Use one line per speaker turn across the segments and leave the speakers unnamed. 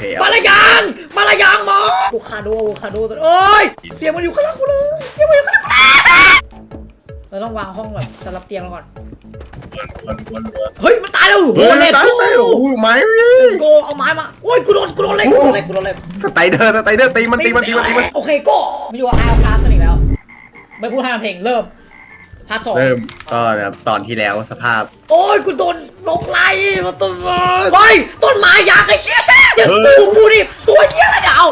เคเอา
มาลายังมาลายังหมออะโวคาโดอะโวคาโดตัวเอ้ยเสียงมันอยู่ข้างหล่างกูเลยเสียงมันอยู่ข้างหล่างกูเลยเราต้องวางห้องแบบสำหรับเตียงเราก่อน
วนวนวน
เฮ้ยมันตายแล้วโอ้โห
เฮ้ย
เลต
ตาย
โก้
ไปโอ้โหไม้
โกเอาไม้มาโอ้ยกูโดนกูโดนเล่นกูโดนเล่นกูโดนเล่น
สไตเดอร์สไตเดอร์ตีมันตีมันตีมันตีมัน
โอเคโก้มาอยู่กับไอลคาสกันอีกแล้ว ไม่พูดให้มันเพลงเริ่มพาร์ทสอง
เริ่มก็นะครับตอนที่แล้วสภาพ
โอ้ยกูโดนลกไล่มาต้นไม้เฮ้ยต้นไม้ยักษ์ไอ้เหี้ย เดี๋ยว
เฮ้ย
ตูกูดิตัวเหี้ยอะไรเดี๋ยว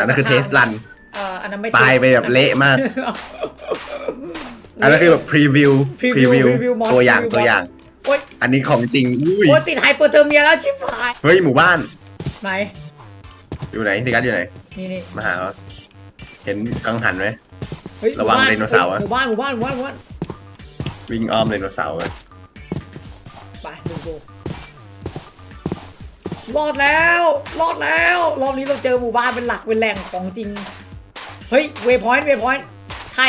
อันนั้นคือเทสรัน
เอ่ออันนั้นไม่
ตายไปแบบเละมาก อันนั้นคือแบบพรีวิว
Preview Preview mod
ตัวอย่าง
Preview
ตัวอย่าง
โอ้ย
อันนี้ของจริงอุ้ย
โอ้ยติดไฮเปอร์เทอร์เมียแล้วชิบหาย
เฮ้ยหมู่บ้าน
ไหน
อยู่ไหนสิกัสอยู่ไหน
นี่นี่
มาหาเขาเห็นกังหันไหม
เฮ้ย
ระวัง
หมู่บ้
ไดโนเสาร์อะ
หมู่บ้านหมู่บ้านหมู่บ้านหมู่บ้าน
วิ่งอ้อมไดโนเสาร์อะ
ไปดูดูรอดแล้ว รอดแล้ว รอบนี้เราเจอหมู่บ้านเป็นหลักเป็นแหล่งของจริง เฮ้ย เวพอยต์ เวพอยต์ ใช่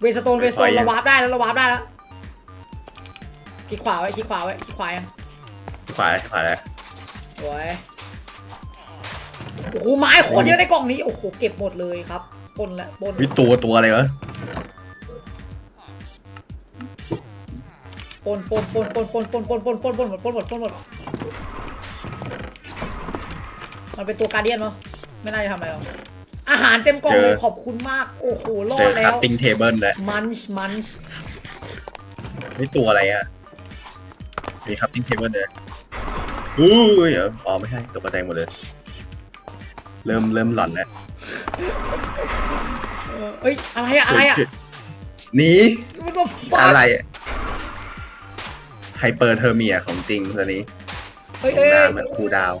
เวสโตน เวสโตนเราวาร์ปได้แล้วเราวาร์ปได้แล้วคลิกขวาไว้คลิกขวาไว้คลิกขวายัง
ขวาขวาแล้ว
สวยโอ้โหไม้โคตรเยอะในกล่องนี้ โอ้โห เก็บหมดเลยครับปนละปน
วิตัวตัวอะไรวะ
ปนปนปนปนปนปนปนปนปนปนหมดปนหมดปนหมดมันเป็นตัวการเดียนเนาะไม่น่าจะทำอะไรหรอกอาหารเต็มกล่องเลยขอบคุณมาก โอ้โหรอ
เจ
ด
อ
แล้
คัต
ว
ติ้งเทเบิลแล้ว
มันช์มันช์
นี่ตัวอะไรอะมีคัตติ้งเทเบิลเลยอุ้ยเอออ๋อไม่ใช่ตัวกระแตงหมดเลย เริ่มเริ่มหลอนแล้ว
เออเอ้ยอะไรอะอะไรอะ
หนี
มันก็ฟา
อะไร ไฮเปอร์เทอร์เมียของจริงตอนนี้
เอ้ยเอ้ยเอ้ย
น้ำแบบคูลดาวน์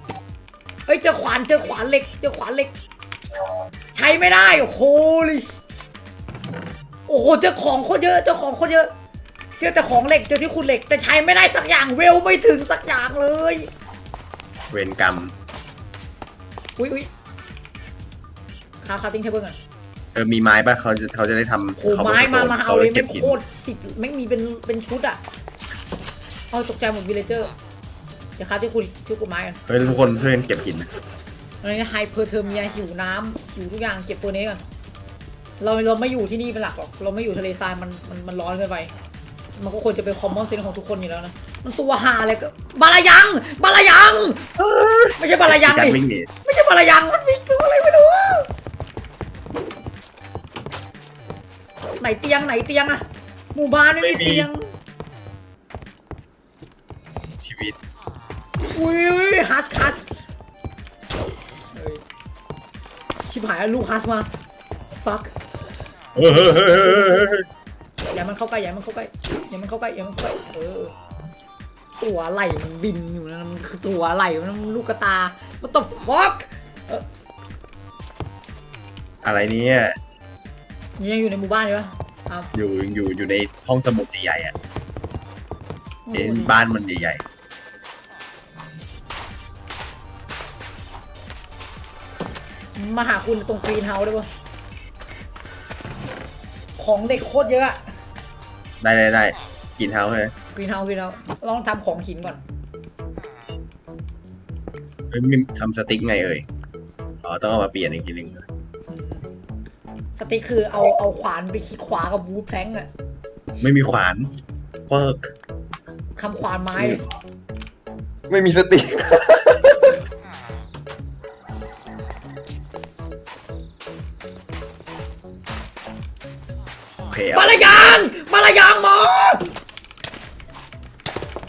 เอ้ยเจอขวานเจอขวานเหล็กเจอขวานเหล็ก ใช้ไม่ได้โอ้โหลิโอ้โหเจอของโคตรเยอะเจอของโคตรเยอะ เจอแต่ของเหล็กเจอที่ขุดเหล็กแต่ใช้ไม่ได้สักอย่างเวลไม่ถึงสักอย่างเลย
เวรกรรม
อุ้ยอุ้ยคาคาติ้งเทเบิลก่อน
เออมีไม้ป่ะเขาจะเขาจะได้ทำ
โหไม้มามาเอาเลย
เก็
ไม่
บ
ง
หิน
โคตรสิบไม่งมีเป็นเป็นชุดอะ เอาตกใจหมดวิลเลเจอร์ เดี๋ยวคาที่คุณที่คุณไม้กัน
เฮ้ยทุกคนช่วยกันเก็บหินนะ
ตอนนี้ไฮเพอร์เทอร์เมียหิวน้ำหิวทุกอย่างเก็บตัวนี้ก่อนเราเราไม่อยู่ที่นี่เป็นหลักหรอก เราไม่อยู่ทะเลทรายมันมันมันร้อนเกินไป มันก็ควรจะเป็นคอมมอนเซนส์ของทุกคนอยู่แล้วนะ มันตัวหาอะไรก็บาลายังบาลายังไม่ใช่บาลายัง
การ
ดิ
วิ่งหนี
ไม่ใช่บาลายังมันมีตัวอะไรไม่รู้อะไหนเตียงไหนเตียงอะหมู่บ้านไม่มีเตียง อุ้ยฮัสฮัสเฮ้ยชิบหายแล้วลูกฮัสมา ฟัก
เฮ้ยเฮ้ยเฮ้ยเฮ้ยเฮ้ยเฮ้ย
อย่ามันเข้าใกล้อย่ามันเข้าใกล้อย่ามันเข้าใกล้อย่ามันเข้าใกล้เออตัวไหลมันบินอยู่นะมันคือตัวไหลมันลูกกระตา what the fuck เออ
อะไรเนี่ย
นี่ยังอยู่ในหมู่บ้านอยู่ปะอ้าว
อยู่อยู่อยู่ในห้องสมุดใหญ่ๆอะเห็นบ้านมันใหญ่
มาหาคุณตรงกรีนเฮาส์ได้ปะของเด็กโคตรเยอะอะ
ๆได้ได้ได้กินเท้าใช่ไหม
กรีนเฮาส์กรีนเฮาส์ลองทำของหินก่อน
เฮ้ยมีทำสติ๊กไงเอ่ยอ๋อต้องเอามาเปลี่ยนอีกทีหนึง
อืมสติ๊กคือเอาเอาขวานไปคิดขวากับบูทแพลงอะ
ไม่มีขวานเพิก
คำขวานไม้
ไม่มีสติ๊ก เค
มา
เอา
ลายังมาลายังหมอ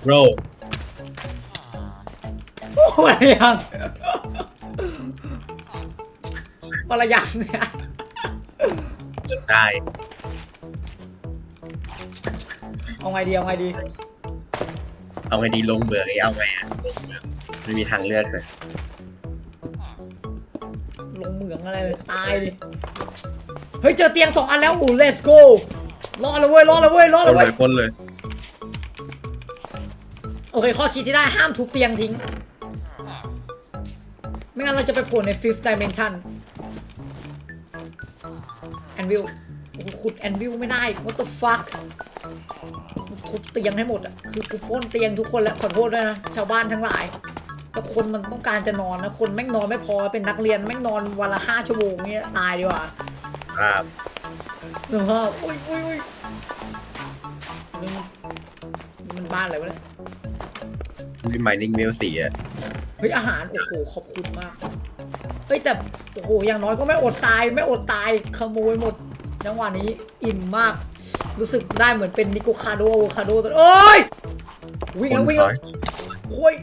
โร
โอ้มาลายังมาลายังเนี่ย
จนได้
เอาไงดีเอาไงดี
เอาไงดีลงเบื่อไงเอาไงอะลงเบื่อไม่มีทางเลือกเลย
ลงเหมืองอะไรเลยตายดิ เฮ้ยเจอเตียงสองอันแล้วอู้ let's go รอดเลยเว้ยรอดเลยเว้ยรอด
ค
เลย
น
เว้
เลยยคนเลย
โอเคข้อคิดที่ได้ห้ามทุบเตียงทิ้ง ไม่งั้นเราจะไปโผล่ใน fifth dimension แอนวิลโอ้โหขุดแอนวิลไม่ได้ what the fuck ทุบเตียงให้หมดอะ คือกูปล้นเตียงทุกคนแล้วขอโทษด้วยนะ ชาวบ้านทั้งหลายแต่คนมันต้องการจะนอนนะ คนแม่งนอนไม่พอเป็นนักเรียนแม่งนอนวันละห้าชั่วโมงเนี้ยตายดีกว่า
ครับ
เดี๋ยวฮะอุ้ยอุ้ยอุ้ยนี่มันนี่มันบ้านอะไรวะเนี่ย
มี mining mill สี่อะ
เฮ้ยอาหารโอ้โหขอบคุณมากเฮ้ยแต่โอ้โหอย่างน้อยก็ไม่อดตายไม่อดตายขโมยหมดจังหวะนี้อิ่มมาก รู้สึกได้เหมือนเป็นนิโคคาโดอะโวคาโดตัวเอ้ยวิ่ง
ค
แล้ว
น
วิ่ง
ซ
แล้
อ
วยโอ้ย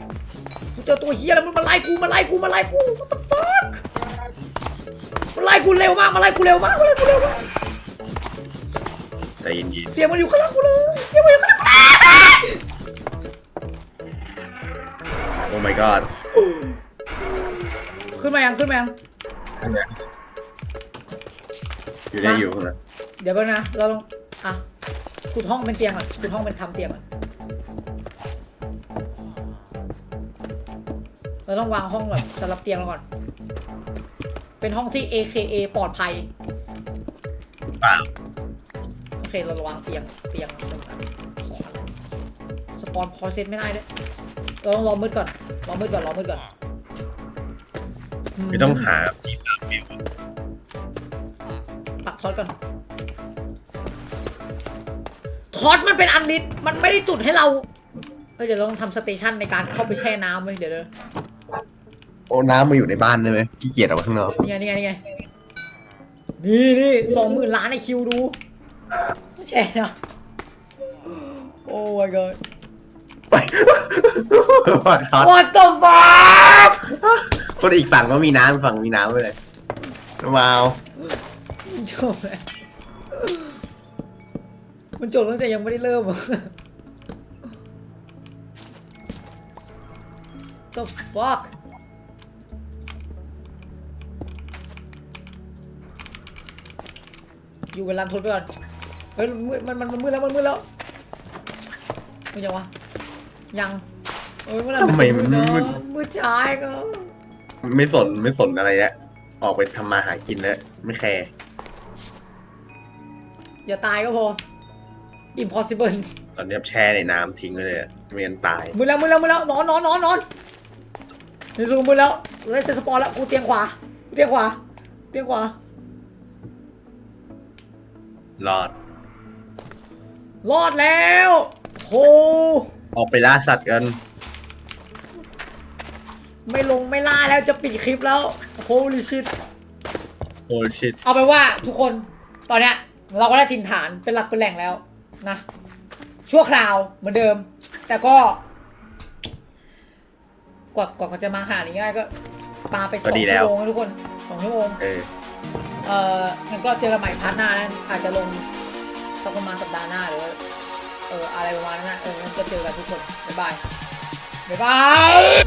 กูเจอตัวเฮียแล้วมันมาไล่กูมาไล่กูมาไล่กู what the fuck มันไล่กูเร็วมากมาไล่กูเร็วมากมาไล่กูเร็วมาก
ใจเย็น
เสียงมันอยู่ข้างหลังกูเลยเสียงมันอยู่ข้างหลังกูเลย
ๆ oh my god
ขึ้นมายังขึ้นมายัง
อันเนี้ยอยู่ได้อยู่นะ
เดี๋ยวก่อนนะเราลองอะขุดห้องเป็นเตียงก่อนขุดห้องเป็นทำเตียงก่อนเราต้องวางห้องแบบสำหรับเตียงเราก่อน เป็นห้องที่ AKA ปลอดภัย
เปล่า
โอเคเราวางเตียงเตียงสองอันสองอันสปอนพอเซตไม่ได้ด้วยเราต้องรอมืดก่อนรอมืดก่อนรอมืดก่อน
ไม่ต้องหาที่ฟาร์มมิล
ปักทอดก่อนทอดมันเป็นอันลิตมันไม่ได้จุดให้เราเฮ้ยเดี๋ยวเราต้องทำสเตชันในการเข้าไปแช่น้ำเว้ยเดี๋ยวเดี๋ยว
โอ้น้ำมาอยู่ในบ้านได้ไหมขี้เกียจออกมาข้างนอก
นี่ไงนี่ไงนี่ไงนี่นี่สองหมื่นล้านในคิวดูแช่นะโอ้ my god
ไปปากช็อต
what the fuck
คนอีกฝั่งก็มีน้ำฝั่งมีน้ำไปเลยมาเอา
มันจบแล้วมันจบตั้งแต่ยังไม่ได้เริ่มอะ the fuck อยู่เวลาทนไปก่อนเฮ้ยมืดมันมันมันมืดแล้วมันมืดแล้วมืดยังวะยังเอ้ยเมื่อไหร่
ทำไม
จะ
มัน
เนอะ
มืด
มืดช้าอีก็
ไม่สนไม่สนอะไรแล้วออกไปทำมาหากินแล้วไม่แคร์
อย่าตายก็พอ impossible
ตอนนี้แช่ในน้ำทิ้งไว้เลยอะไม่งั้นตาย
มือแล้วมือแล้วมือแล้วนอนนอนนอนนอนนี่สูมือแล้วเราได้เซตสปอร์แล้วกูเตียงขวากูเตียงขวาเตียงขวา ร
อด
รอดแล้วโห
ออกไปล่าสัตว์กัน
ไม่ลงไม่ล่าแล้วจะปิดคลิปแล้ว holy shit
โอ้ชิต
เอาไปนว่าทุกคนตอนเนี้ยเราก็ได้ถิ่นฐานเป็นหลักเป็นแหล่งแล้วนะ ชั่วคราวเหมือนเดิม แต่ก็ กว่ากว่าเขาจะมาหานี่ง่ายก็ปาไปสองชั่วโมงนะทุกคนสองชั่วโมง
เออ
เอ่องั้นก็เจอกันใหม่พาร์ทหน้านะอาจจะลงสักประมาณสัปดาห์หน้าหรือเอออะไรประมาณนั้นนะเอองั้นก็เจอกันทุกคนบ๊ายบายบ๊ายบาย